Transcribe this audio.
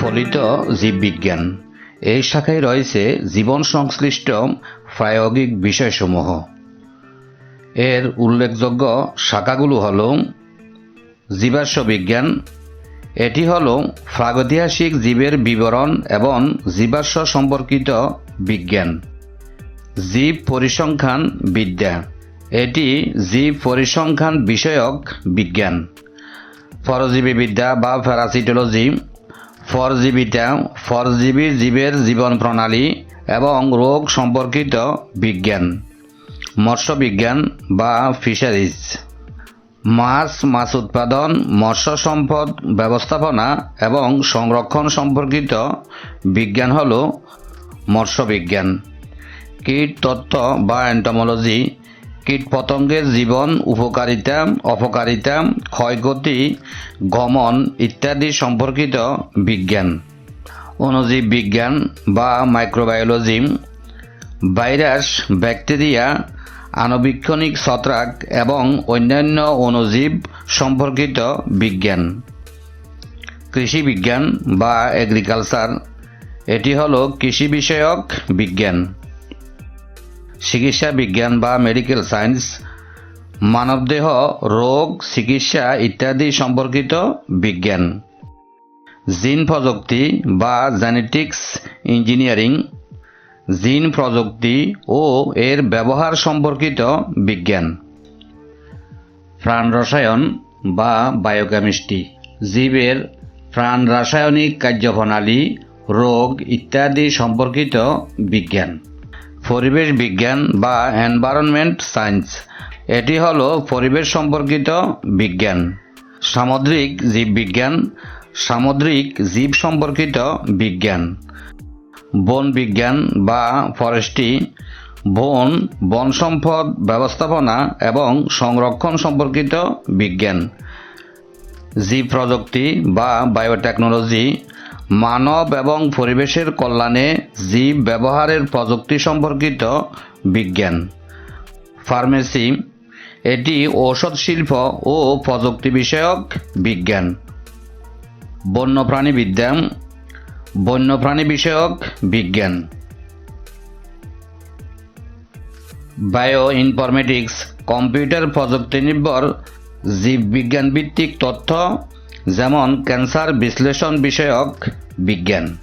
ফলিত জীববিজ্ঞান। এই শাখায় রয়েছে জীবন সংশ্লিষ্ট প্রায়োগিক বিষয়সমূহ। এর উল্লেখযোগ্য শাখাগুলো হল জীবাশ্ম বিজ্ঞান, এটি হল প্রাগৈতিহাসিক জীবের বিবরণ এবং জীবাশ্ম সম্পর্কিত বিজ্ঞান। জীব পরিসংখ্যান বিদ্যা, এটি জীব পরিসংখ্যান বিষয়ক বিজ্ঞান। পরজীবী বিদ্যা বা প্যারাসিটোলজি পরজীবিতা পরজীবী জীবের জীবন প্রণালী এবং রোগ সম্পর্কিত বিজ্ঞান, মৎস্য বিজ্ঞান বা ফিশারিজ মাছ মাছ উৎপাদন, মৎস্য সম্পদ ব্যবস্থাপনা এবং সংরক্ষণ সম্পর্কিত বিজ্ঞান হল মৎস্য বিজ্ঞান। কীট, তত্ত্ব বা অ্যান্টোমোলজি কীটপতঙ্গের জীবন, উপকারিতা, অপকারিতা, ক্ষয়ক্ষতি, গমন ইত্যাদি সম্পর্কিত বিজ্ঞান। অণুজীব বিজ্ঞান বা মাইক্রোবায়োলজি, ভাইরাস, ব্যাকটেরিয়া, আণুবীক্ষণিক ছত্রাক এবং অন্যান্য অণুজীব সম্পর্কিত বিজ্ঞান। কৃষি বিজ্ঞান বা এগ্রিকালচার এটি হলো কৃষি বিষয়ক বিজ্ঞান। চিকিৎসা বিজ্ঞান বা মেডিকেল সায়েন্স মানবদেহ, রোগ, চিকিৎসা ইত্যাদি সম্পর্কিত বিজ্ঞান। জিন প্রযুক্তি বা জেনেটিক্স ইঞ্জিনিয়ারিং জিন প্রযুক্তি ও এর ব্যবহার সম্পর্কিত বিজ্ঞান। প্রাণ রসায়ন বা বায়োকেমিস্ট্রি জীবের প্রাণ রাসায়নিক কার্যপ্রণালী, রোগ ইত্যাদি সম্পর্কিত বিজ্ঞান। পরিবেশ বিজ্ঞান বা এনভায়রনমেন্ট সায়েন্স। এটি হলো পরিবেশ সম্পর্কিত বিজ্ঞান। সামুদ্রিক জীববিজ্ঞান সামুদ্রিক জীব সম্পর্কিত বিজ্ঞান। বন বিজ্ঞান বা ফরেস্ট্রি বন বন সম্পদ ব্যবস্থাপনা এবং সংরক্ষণ সম্পর্কিত বিজ্ঞান। জীব প্রযুক্তি বা বায়োটেকনোলজি মানব এবং পরিবেশের কল্যাণে জীব ব্যবহারের প্রযুক্তি সম্পর্কিত বিজ্ঞান। ফার্মেসি, এটি ঔষধ শিল্প ও প্রযুক্তি বিষয়ক বিজ্ঞান। বন্যপ্রাণী বিদ্যা বন্যপ্রাণী বিষয়ক বিজ্ঞান। বায়ো ইনফরমেটিক্স কম্পিউটার প্রযুক্তি নির্ভর জীববিজ্ঞান ভিত্তিক তথ্য যেমন ক্যান্সার বিশ্লেষণ বিষয়ক বিজ্ঞান।